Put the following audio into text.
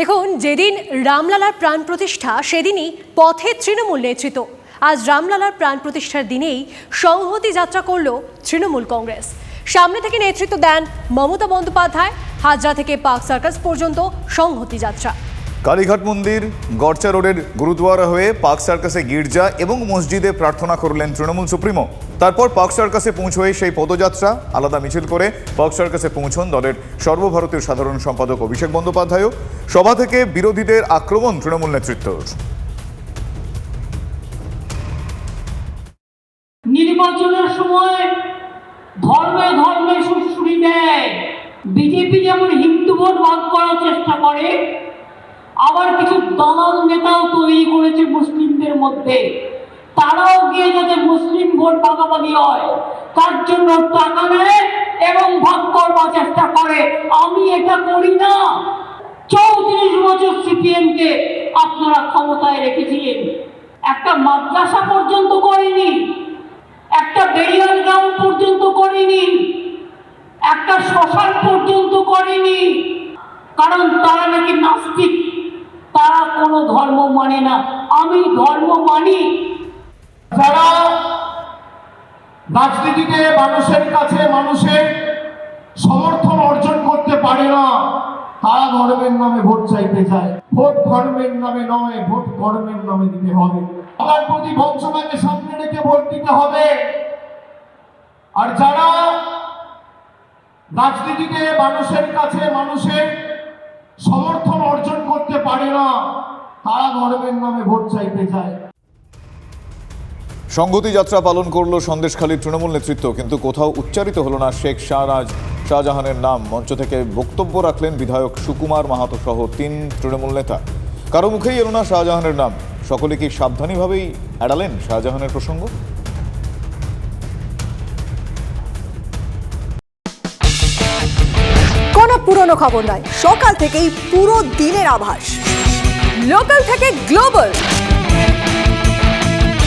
দেখুন, যেদিন রামলালার প্রাণ প্রতিষ্ঠা, সেদিনই পথে তৃণমূল নেতৃত্ব। আজ রামলালার প্রাণ প্রতিষ্ঠার দিনেই সংহতি যাত্রা করল তৃণমূল কংগ্রেস। সামনে থেকে নেতৃত্ব দেন মমতা বন্দ্যোপাধ্যায়, হাজরা থেকে পার্ক সার্কাস পর্যন্ত সংহতি যাত্রা। কালীঘাট মন্দির, গড়চা রোডের গুরুদুয়ারা হয়ে পার্ক সার্কাসে গির্জা এবং মসজিদে প্রার্থনা করলেন তৃণমূল সুপ্রিমো। তারপর পার্ক সার্কাসে পৌঁছয়ে সেই পদযাত্রা, আলাদা মিছিল করে পার্ক সার্কাসে পৌঁছন দলের সর্বভারতীয় সাধারণ সম্পাদক অভিষেক বন্দ্যোপাধ্যায়ও। সভা থেকে বিরোধীদের আক্রমণ তৃণমূল নেতৃত্বর। নির্বাচনের সময় ধর্মে ধর্মে দেয়। বিজেপি যেমন হিন্দু ভোট ভাগ করার চেষ্টা করে দালাল নেতাও তৈরি করেছে মুসলিমদের মধ্যে। তারাও গিয়ে যাতে মুসলিম ভোট ভাগাভাগি হয়, তার জন্য টাকা নেয় এবং ভাগ করবার চেষ্টা করে। আমি এটা করি না। চৌত্রিশ বছর সিপিএমকে আপনারা ক্ষমতায় রেখেছিলেন। একটা মাদ্রাসা পর্যন্ত করেনি, একটা বেরিয়ার গ্রাউন্ড পর্যন্ত করেনি, একটা শ্মশান পর্যন্ত করেনি। কারণ তারা নাকি নাস্তিক। তারা কোনো ধর্ম মানে না। আমি ধর্ম মানি। যারা রাজনীতিতে মানুষের কাছে মানুষের সমর্থন অর্জন করতে পারে না, তারা ধর্মের নামে ভোট চাইতে চায়। ভোট ধর্মের নামে নয়, ভোট ধর্মের নামে দিতে হবে। আমার প্রতি বংশমাকে সামনে রেখে ভোট দিতে হবে। আর যারা রাজনীতিতে মানুষের কাছে মানুষের সমর্থন পারে না তারা ধর্মের নামে ভোট চাইতে চায়। সংহতি যাত্রা পালন করল সন্দেশখালীর তৃণমূল নেতৃত্ব কিন্তু কোথাও উচ্চারিত হলো না শেখ শাহরাজ। শাহজাহানের নাম মঞ্চ থেকে বক্তব্য রাখলেন বিধায়ক সুকুমার মাহাতো সহ তিন তৃণমূল নেতা। কারও মুখেই এলো না শাহজাহানের নাম। সকলে কি সাবধানীভাবেই এড়ালেন শাহজাহানের প্রসঙ্গ? কোনো পুরনো খবর নয় সকাল থেকেই পুরো দিনের আভাস। লোকাল থেকে গ্লোবাল।